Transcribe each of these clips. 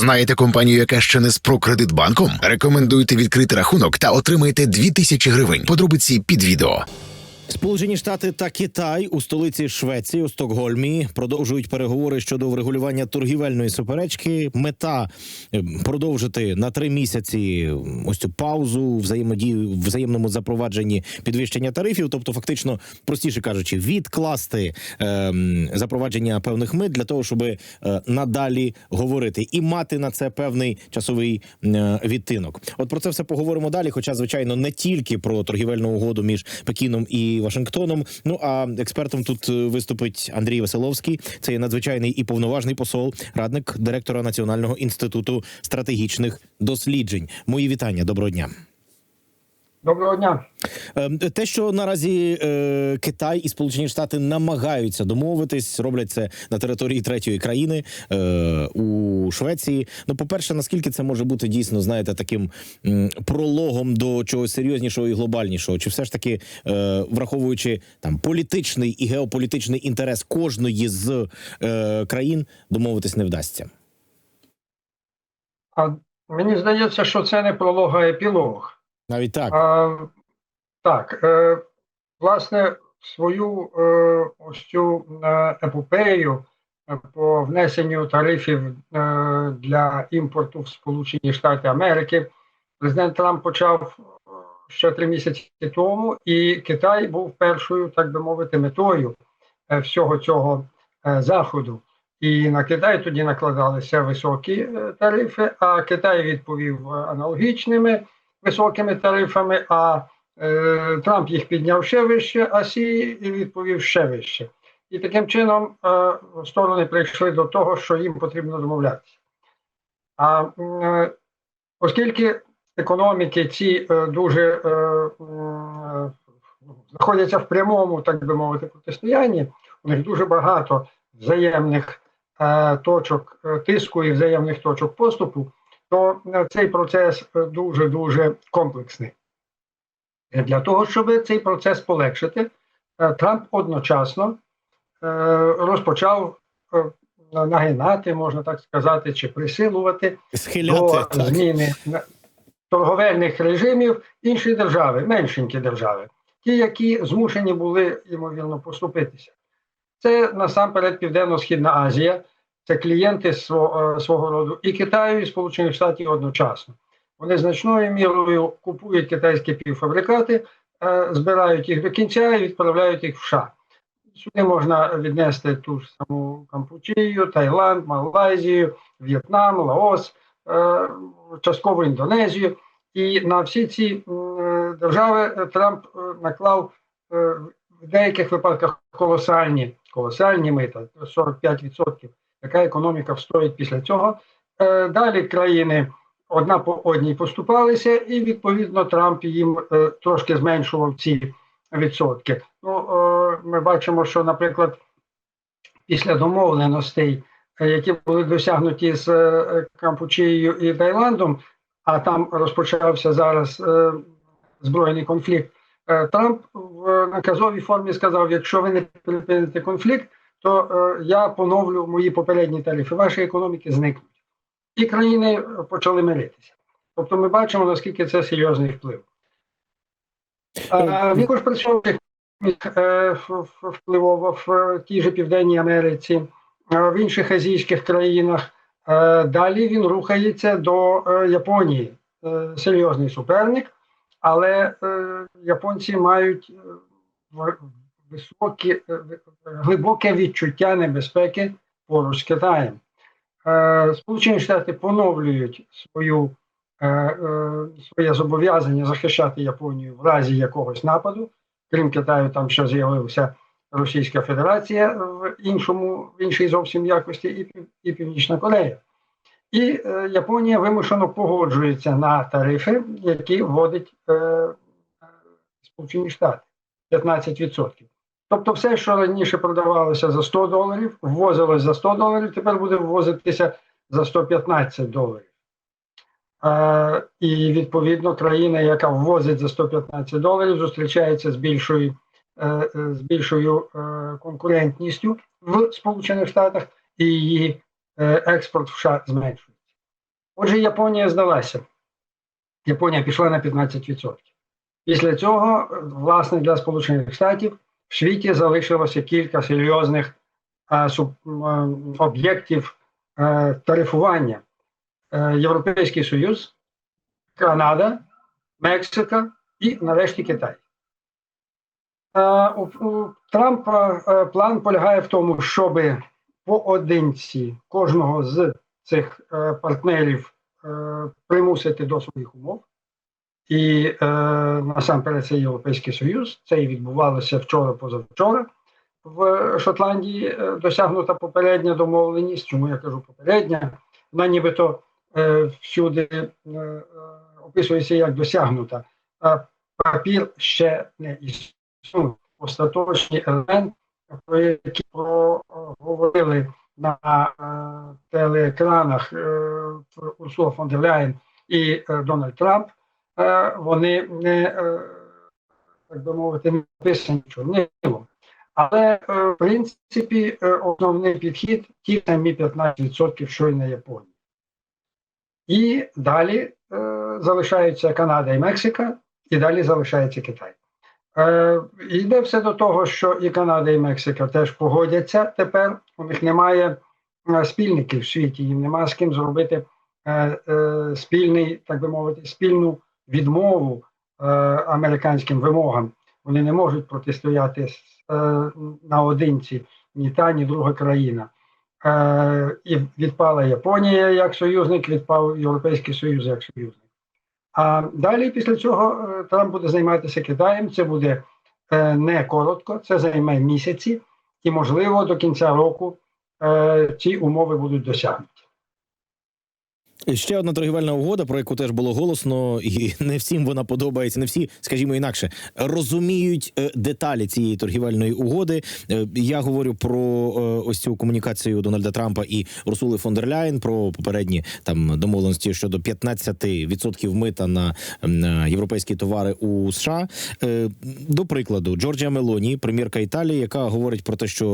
Знаєте компанію, яка ще не з Прокредитбанком? Рекомендуйте відкрити рахунок та отримайте 2000 гривень. Подробиці під відео. Сполучені Штати та Китай у столиці Швеції у Стокгольмі продовжують переговори щодо врегулювання торгівельної суперечки. Мета е, продовжити на три місяці ось цю паузу взаємодію в взаємному запровадженні підвищення тарифів, тобто, фактично, простіше кажучи, відкласти ем, запровадження певних мит для того, щоб е, надалі говорити і мати на це певний часовий е, відтинок. От про це все поговоримо далі. Хоча, звичайно, не тільки про торгівельну угоду між Пекіном і Вашингтоном. Ну а експертом тут е, виступить Андрій Веселовський. Це є надзвичайний і повноважний посол, радник директора Національного інституту стратегічних досліджень. Мої вітання. Доброго дня. Доброго дня. Е, Те, що наразі е, Китай і Сполучені Штати намагаються домовитись, роблять це на території третьої країни е, у Швеції. Ну, по-перше, наскільки це може бути дійсно, знаєте, таким м, прологом до чогось серйознішого і глобальнішого, чи все ж таки, е, враховуючи там політичний і геополітичний інтерес кожної з е, країн, домовитись не вдасться? А мені здається, що це не пролог, а епілог. Навіть так. А, так, е, власне, свою е, ось цю е, епопею е, по внесенню тарифів е, для імпорту в Сполучені Штати Америки президент Трамп почав е, ще три місяці тому, і Китай був першою, так би мовити, метою е, всього цього е, заходу. І на Китай тоді накладалися високі е, тарифи, а Китай відповів е, аналогічними високими тарифами, а е, Трамп їх підняв ще вище, а Сі відповів ще вище. І таким чином е, сторони прийшли до того, що їм потрібно домовлятися. А е, оскільки економіки ці е, дуже е, е, знаходяться в прямому, так би мовити, протистоянні, у них дуже багато взаємних е, точок е, тиску і взаємних точок поступу, то е, цей процес дуже дуже комплексний. Е, Для того, щоб цей процес полегшити, е, Трамп одночасно е, розпочав е, нагинати, можна так сказати, чи присилувати Схиляти до зміни торговельних режимів інші держави, меншенькі держави, ті, які змушені були ймовірно поступитися. Це насамперед Південно-Східна Азія, це клієнти свого, свого роду і Китаю, і Сполучених Штатів одночасно. Вони значною мірою купують китайські півфабрикати, е, збирають їх до кінця і відправляють їх в США. Сюди можна віднести ту ж саму Кампучію, Таїланд, Малайзію, В'єтнам, Лаос, е, частково Індонезію. І на всі ці держави е, Трамп е, наклав е, в деяких випадках колосальні, колосальні мита, 45%. Яка економіка встоїть після цього. Е, Далі країни одна по одній поступалися, і відповідно Трамп їм е, трошки зменшував ці відсотки. Ну, е, ми бачимо, що, наприклад, після домовленостей, які були досягнуті з Кампучією і Таїландом, а там розпочався зараз збройний конфлікт. Трамп в наказовій формі сказав: якщо ви не припините конфлікт, то е, я поновлю мої попередні тарифи, ваші економіки зникнуть. І країни почали миритися. Тобто ми бачимо, наскільки це серйозний вплив. А, Також при е, впливово в тій же Південній Америці, е, в інших азійських країнах. Е, Далі він рухається до е, Японії. Е, Серйозний суперник, але е, японці мають е, в- високі, е, глибоке відчуття небезпеки поруч з Китаєм. Е, Сполучені Штати поновлюють свою, е, е, своє зобов'язання захищати Японію в разі якогось нападу. Крім Китаю, там ще з'явилася Російська Федерація в іншому, в іншій зовсім якості, і, і Північна Корея. І е, Японія вимушено погоджується на тарифи, які вводить е, е, Сполучені Штати 15%. Тобто, все, що раніше продавалося за 100 доларів, ввозилось за 100 доларів, тепер буде ввозитися за 115 доларів. Е, і відповідно країна, яка ввозить за 115 доларів, зустрічається з більшою, е, е, з більшою е, конкурентністю в Сполучених Штатах, і її е, експорт в США зменшується. Отже, Японія здалася. Японія пішла на 15%. Після цього, власне, для Сполучених Штатів в світі залишилося кілька серйозних е, суб- м, е, об'єктів е, тарифування. Е, Європейський Союз, Канада, Мексика і нарешті Китай. Е, У, у Трампа е, план полягає в тому, щоб поодинці кожного з цих е, партнерів е, примусити до своїх умов. І е, насамперед це Європейський Союз. Це і відбувалося вчора позавчора. В Шотландії е, досягнута попередня домовленість. Чому я кажу попередня? Вона нібито е, всюди е, е, описується як досягнута. А папір ще не існує. Остаточні елементи, про які проговорили на е, телеекранах е, Урсула фон дер Ляєн і е, Дональд Трамп, вони не, е, так би мовити, не написані чорнилом. Але, е, в принципі, е, основний підхід ті самі 15%, що й на Японії. І далі е, залишаються Канада і Мексика, і далі залишається Китай. Е, йде все до того, що і Канада, і Мексика теж погодяться тепер. У них немає е, спільників в світі, їм немає з ким зробити е, е, спільний, так би мовити, спільну відмову е, американським вимогам. Вони не можуть протистояти е, наодинці ні та, ні друга країна. Е, і відпала Японія як союзник, відпав Європейський Союз як союзник. А далі після цього е, Трамп буде займатися Китаєм. Це буде е, не коротко, це займе місяці, і, можливо, до кінця року е, ці умови будуть досягнуті. Ще одна торгівельна угода, про яку теж було голосно, і не всім вона подобається. Не всі, скажімо інакше, розуміють е, деталі цієї торгівельної угоди. Е, Я говорю про е, ось цю комунікацію Дональда Трампа і Урсули фон дер Ляєн про попередні там домовленості щодо 15% мита на, європейські товари у США. До прикладу, Джорджія Мелоні, прем'єрка Італії, яка говорить про те, що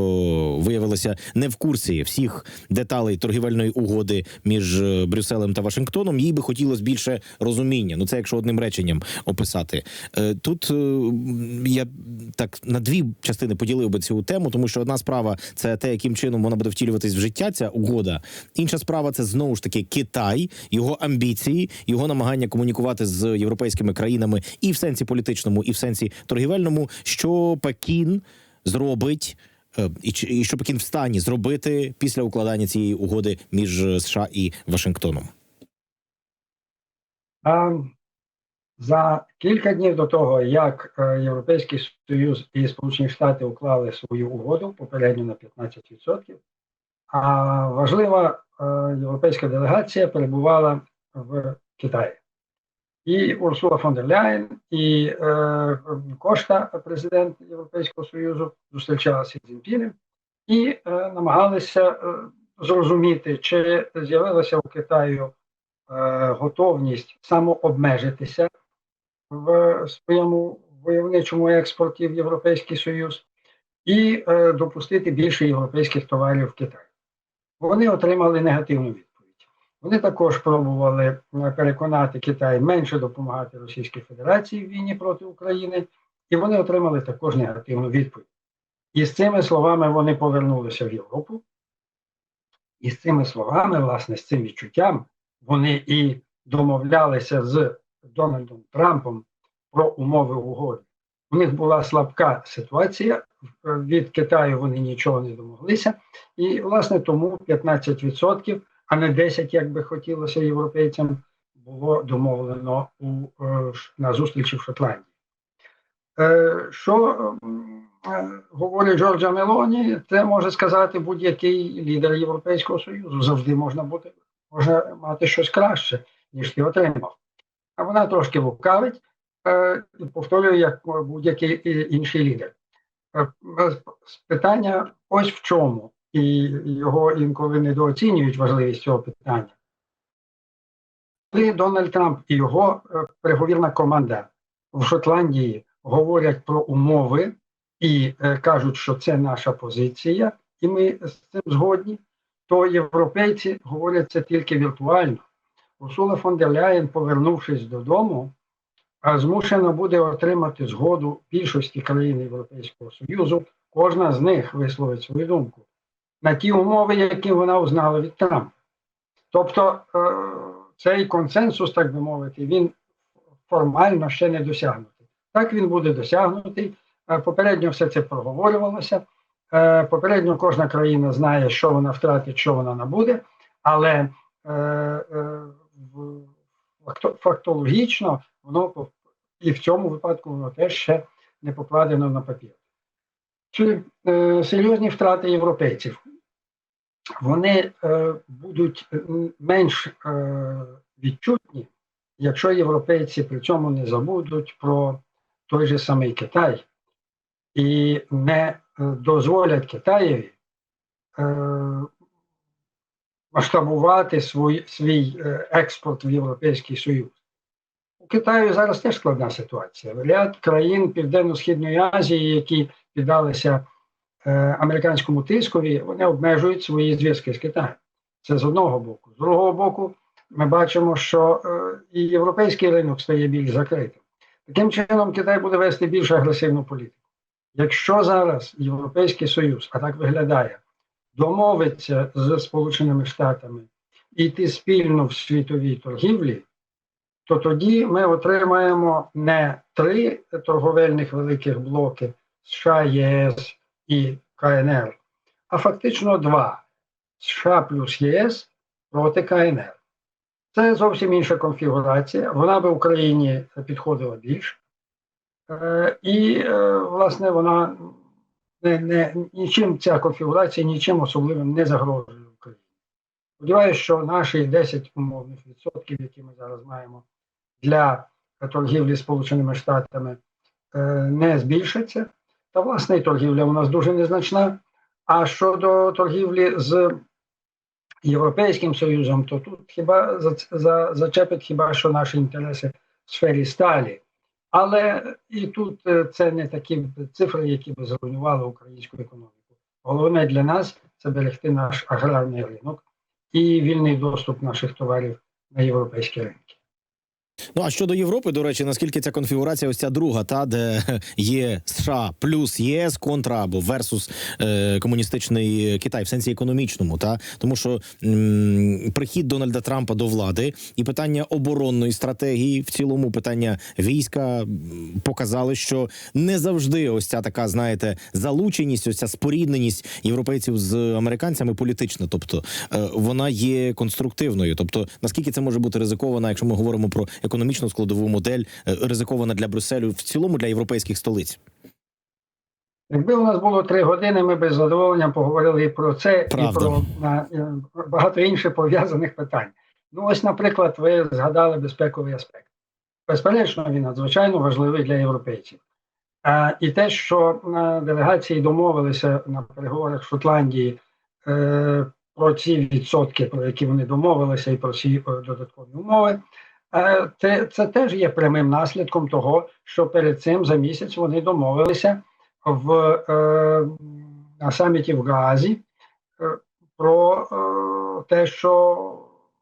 виявилася не в курсі всіх деталей торгівельної угоди між е, Брюсселем та Вашингтоном. Їй би хотілося більше розуміння. Ну це якщо одним реченням описати. Е, Тут е, я так на дві частини поділив би цю тему, тому що одна справа це те, яким чином вона буде втілюватись в життя. Ця угода. Інша справа це знову ж таки Китай, його амбіції, його намагання комунікувати з європейськими країнами і в сенсі політичному, і в сенсі торгівельному, що Пекін зробить. Е, І, і що Пекін в стані зробити після укладання цієї угоди між е, США і Вашингтоном? А за кілька днів до того, як е, Європейський Союз і Сполучені Штати уклали свою угоду попередньо на 15%, а важлива е, європейська делегація перебувала в Китаї. І Урсула фон дер Ляєн, і е, Кошта, президент Європейського Союзу, зустрічалися з Цзіньпінем і е, намагалися е, зрозуміти, чи з'явилася у Китаю е, готовність самообмежитися в своєму войовничому експорті в Європейський Союз і е, допустити більше європейських товарів в Китай. Вони отримали негативну відповідь. Вони також пробували е, переконати Китай менше допомагати Російській Федерації в війні проти України, і вони отримали також негативну відповідь. І з цими словами вони повернулися в Європу. І з цими словами, власне, з цим відчуттям, вони і домовлялися з Дональдом Трампом про умови угоди. У них була слабка ситуація. Від Китаю вони нічого не домоглися. І, власне, тому 15%, а не 10%, як би хотілося європейцям, було домовлено у, е, на зустрічі в Шотландії. Е, Що е, говорить Джорджа Мелоні, це може сказати будь-який лідер Європейського Союзу. Завжди можна бути, може мати щось краще, ніж ти отримав. А вона трошки лукавить, повторюю, як будь-який інший лідер. Питання ось в чому, і його інколи недооцінюють важливість цього питання. Коли Дональд Трамп і його е, переговірна команда в Шотландії говорять про умови і е, кажуть, що це наша позиція, і ми з цим згодні, то європейці говорять це тільки віртуально. Урсула фон дер Ляєн, повернувшись додому, змушена буде отримати згоду більшості країн Європейського Союзу. Кожна з них висловить свою думку на ті умови, які вона узнала від Трампа. Тобто е, цей консенсус, так би мовити, він формально ще не досягнутий. Так він буде досягнутий. Е, Попередньо все це проговорювалося. Е, Попередньо кожна країна знає, що вона втратить, що вона набуде, але фактологічно воно і в цьому випадку воно теж ще не покладено на папір. Чи серйозні втрати європейців? Вони е, будуть е, менш е, відчутні, якщо європейці при цьому не забудуть про той же самий Китай і не дозволять Китаєві масштабувати свій, свій експорт в Європейський Союз. У Китаю зараз теж складна ситуація. Ряд країн Південно-Східної Азії, які піддалися американському тискові, вони обмежують свої зв'язки з Китаєм. Це з одного боку. З другого боку, ми бачимо, що е, і європейський ринок стає більш закритим. Таким чином, Китай буде вести більш агресивну політику. Якщо зараз Європейський Союз, а так виглядає, домовиться з Сполученими Штатами йти спільно в світовій торгівлі, то тоді ми отримаємо не три торговельних великих блоки США, ЄС і КНР, а фактично два США плюс ЄС проти КНР. Це зовсім інша конфігурація. Вона би Україні підходила більше. Е, І, е, власне, вона не, не, нічим ця конфігурація нічим особливим не загрожує Україні. Сподіваюся, що наші 10 умовних відсотків, які ми зараз маємо для торгівлі Сполученими Штатами, е, не збільшаться. Та, власне, і торгівля у нас дуже незначна. А щодо торгівлі з Європейським Союзом, то тут хіба за, за, зачепить хіба що наші інтереси в сфері сталі. Але і тут е, це не такі цифри, які б зруйнували українську економіку. Головне для нас це берегти наш аграрний ринок і вільний доступ наших товарів на європейські ринки. Ну а щодо Європи, до речі, наскільки ця конфігурація, ось ця друга, та де є США плюс ЄС контра або версус е, комуністичний Китай в сенсі економічному, та тому що м, прихід Дональда Трампа до влади і питання оборонної стратегії, в цілому питання війська показали, що не завжди ось ця така, знаєте, залученість, ось ця спорідненість європейців з американцями політична, тобто е, вона є конструктивною. Тобто, наскільки це може бути ризиковано, якщо ми говоримо про економічну складову модель, е, ризикована для Брюсселю, в цілому для європейських столиць. Якби у нас було три години, ми без задоволення поговорили і про це, Правда. і про на, е, багато інших пов'язаних питань. Ну, ось, наприклад, ви згадали безпековий аспект. Безперечно, він надзвичайно важливий для європейців. А, і те, що е, делегації домовилися на переговорах в Шотландії е, про ці відсотки, про які вони домовилися, і про ці е, додаткові умови, е, це, це теж є прямим наслідком того, що перед цим за місяць вони домовилися в е, на саміті в Гаазі е, про е, те, що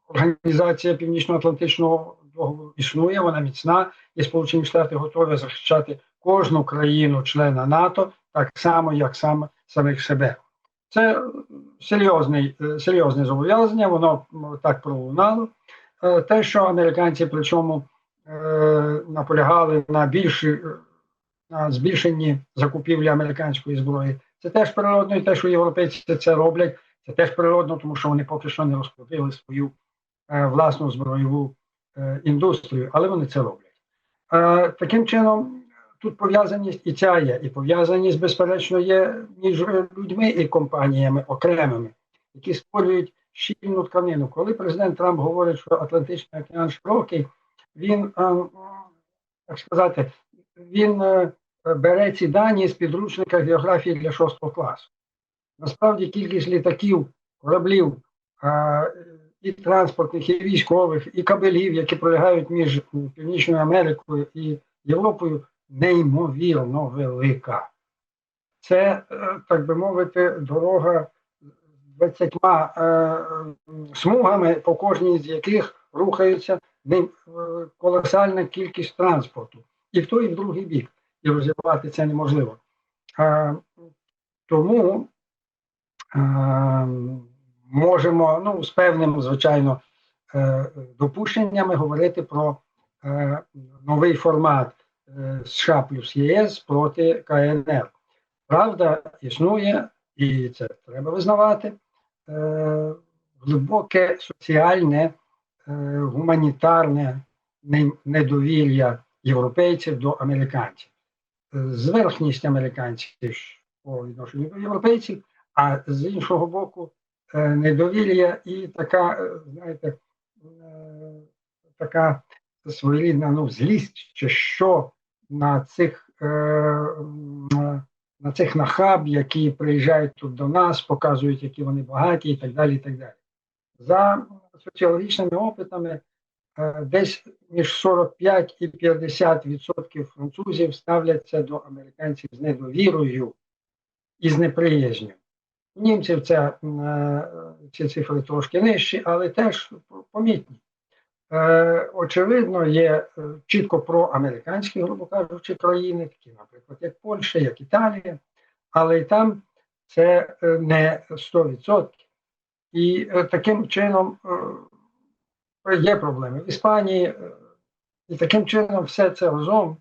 Організація Північно-Атлантичного договору існує, вона міцна, і Сполучені Штати готові захищати кожну країну-члена НАТО так само, як сам, самих себе. Це серйозне зобов'язання, воно так пролунало. Е, Те, що американці причому е, наполягали на більші на збільшенні закупівлі американської зброї. Це теж природно, і те, що європейці це роблять, це теж природно, тому що вони поки що не розкрутили свою е, власну збройову е, індустрію, але вони це роблять. Е, таким чином, тут пов'язаність і ця є, і пов'язаність, безперечно, є між е, людьми і компаніями окремими, які створюють щільну тканину. Коли президент Трамп говорить, що Атлантичний океан широкий, він, е, так сказати, він е, бере ці дані з підручника географії для шостого класу. Насправді кількість літаків, кораблів е, і транспортних, і військових, і кабелів, які пролягають між Північною Америкою і Європою, неймовірно велика. Це, е, так би мовити, дорога 20 е, смугами, по кожній з яких рухаються ним е, колосальна кількість транспорту. І в той, і в другий бік. І розірвати це неможливо. А, тому а, можемо ну, з певним, звичайно, е, допущеннями говорити про е, новий формат е, США плюс ЄС проти КНР. Правда, існує, і це треба визнавати, е, глибоке соціальне, е, гуманітарне не- недовір'я європейців до американців. Е, Зверхність американців по відношенню до європейців, а з іншого боку, е, недовір'я і така, е, знаєте, е, така своєрідна ну, злість, чи що на цих, е, е, на цих нахаб, які приїжджають тут до нас, показують, які вони багаті, і так далі. і так далі. За соціологічними опитами, е, десь між 45 і 50 відсотків французів ставляться до американців з недовірою і з неприязнью. У Німців це, е, ці цифри трошки нижчі, але теж помітні. Е, очевидно, є е, чітко проамериканські, грубо кажучи, країни, такі, наприклад, як Польща, як Італія, але і там це е, не 100%. І таким чином є проблеми в Іспанії, і таким чином все це разом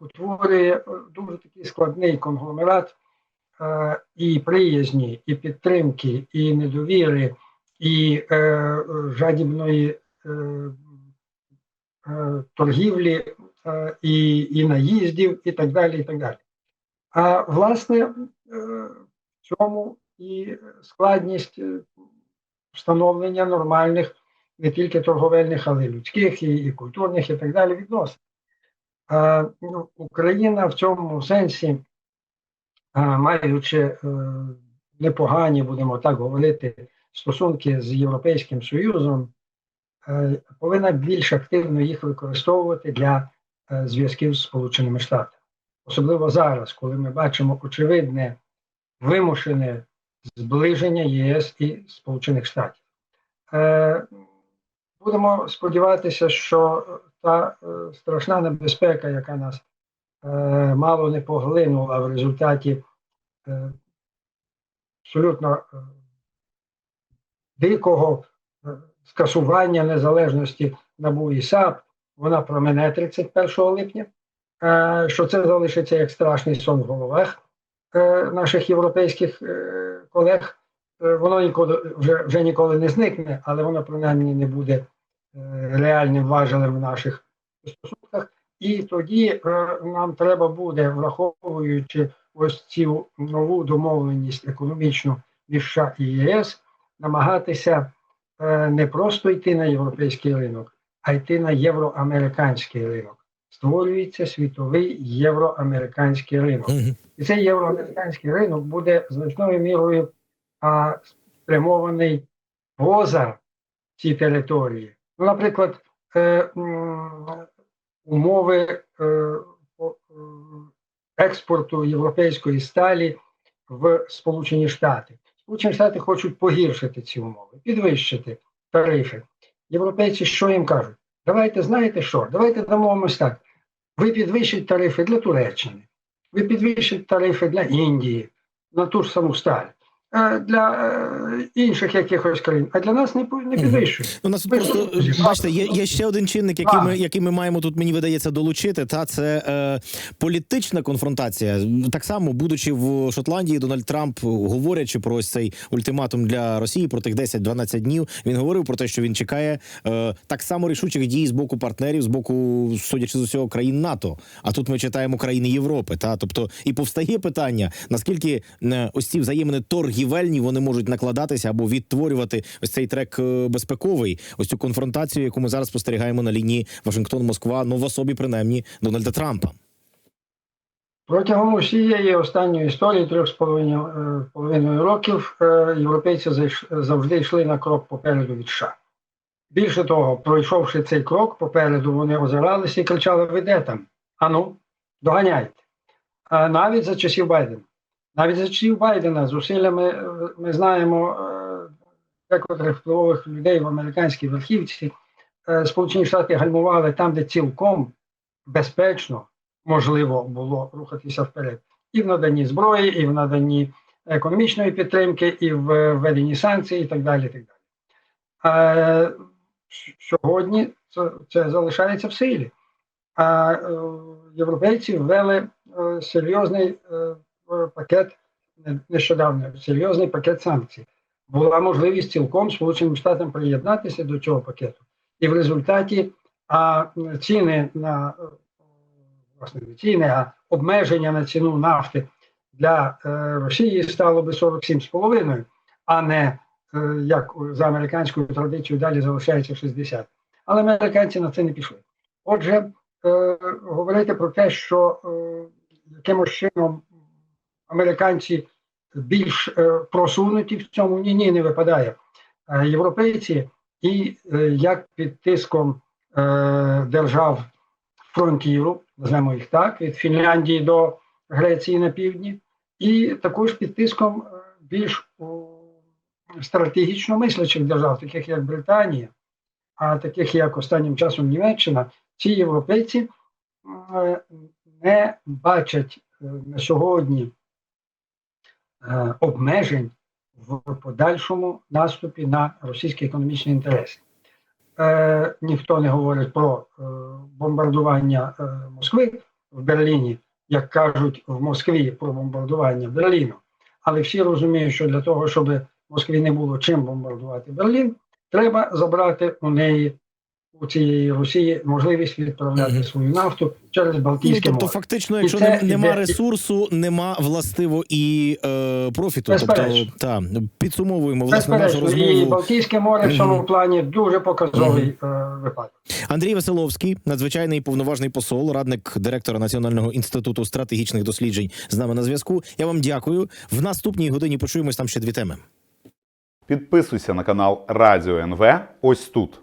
утворює дуже такий складний конгломерат і приязні, і підтримки, і недовіри, і жадібної торгівлі е, і, і наїздів, і так далі. і так далі. А власне, е, в цьому і складність е, встановлення нормальних не тільки торговельних, але й людських, і, і культурних, і так далі відносин. А, ну, Україна в цьому сенсі, а, маючи е, непогані, будемо так говорити, стосунки з Європейським Союзом, е, повинна більш активно їх використовувати для е, зв'язків з Сполученими Штатами. Особливо зараз, коли ми бачимо очевидне вимушене зближення ЄС і Сполучених Штатів. Е, будемо сподіватися, що та е, страшна небезпека, яка нас е, мало не поглинула в результаті е, абсолютно е, дикого е, скасування незалежності НАБУ і САП, вона промене 31 липня, е, що це залишиться як страшний сон в головах е, наших європейських е, колег. Воно ніколи вже, вже ніколи не зникне, але воно принаймні не буде реальним важелем в наших стосунках. І тоді нам треба буде, враховуючи ось цю нову домовленість економічну між США і ЄС, намагатися не просто йти на європейський ринок, а йти на євроамериканський ринок. Створюється світовий євроамериканський ринок. І цей євроамериканський ринок буде значною мірою а, спрямований поза ці території. Ну, наприклад, е, умови е, е, експорту європейської сталі в Сполучені Штати. Сполучені Штати хочуть погіршити ці умови, підвищити тарифи. Європейці що їм кажуть? Давайте знаєте що? Давайте домовимось так. Ви підвищите тарифи для Туреччини, ви підвищите тарифи для Індії на ту ж саму сталь, для е, інших якихось країн, а для нас не, не Мгм. підвищують. Ну, у нас тут просто що, бачите, є, є ще один чинник, який ми, який ми маємо тут, мені видається, долучити. Та це е, політична конфронтація. Так само, будучи в Шотландії, Дональд Трамп, говорячи про ось цей ультиматум для Росії про тих 10-12 днів, він говорив про те, що він чекає е, так само рішучих дій з боку партнерів, з боку, судячи з усього, країн НАТО. А тут ми читаємо країни Європи. Та тобто і повстає питання, наскільки е, ось ці взаємини торгівельні вони можуть накладатися або відтворювати ось цей трек е, безпековий, ось цю конфронтацію, яку ми зараз спостерігаємо на лінії Вашингтон-Москва, ну в особі принаймні Дональда Трампа. Протягом усієї останньої історії трьох з половиною, е, років е, європейці завжди йшли на крок попереду від США. Більше того, пройшовши цей крок попереду, вони озиралися і кричали: Ви де там? Ану, доганяйте. Навіть за часів Байдена. Навіть за часів Байдена зусиллями е, ми знаємо е, декотрих впливових людей в американській верхівці, е, Сполучені Штати гальмували там, де цілком безпечно можливо було рухатися вперед, і в наданні зброї, і в наданні економічної підтримки, і в введенні санкцій, і так далі. Так далі. А сьогодні це, це залишається в силі. А європейці ввели серйозний пакет не- нещодавно, серйозний пакет санкцій. Була можливість цілком Сполученим Штатам приєднатися до цього пакету. І в результаті а, ціни на власне не ціни, а обмеження на ціну нафти для е, Росії стало би 47,5, а не е, як за американською традицією далі залишається 60. Але американці на це не пішли. Отже, е, говорити про те, що е, якимось чином американці більш е, просунуті в цьому, ні, ні, не випадає. Е, європейці і е, як під тиском держав фронтіру, назвемо їх так, від Фінляндії до Греції на півдні, і також під тиском більш стратегічно мислячих держав, таких як Британія, а таких як останнім часом Німеччина, ці європейці не бачать на сьогодні обмежень в подальшому наступі на російські економічні інтереси. Е, ніхто не говорить про е, бомбардування е, Москви в Берліні, як кажуть в Москві про бомбардування Берліну. Але всі розуміють, що для того, щоб Москві не було чим бомбардувати Берлін, треба забрати у неї у цієї Росії можливість відправляти Мгм. свою нафту через Ну, Балтійське тобто, море. фактично, І якщо це нема іде- ресурсу, нема властиво і е, профіту. Тобто, та підсумовуємо власне нашу Безперечно, і. Балтійське море в цьому плані дуже показовий е, випадок. Андрій Веселовський, надзвичайний повноважний посол, радник директора Національного інституту стратегічних досліджень, з нами на зв'язку. Я вам дякую. В наступній годині почуємось там ще дві теми. Підписуйся на канал Радіо НВ ось тут.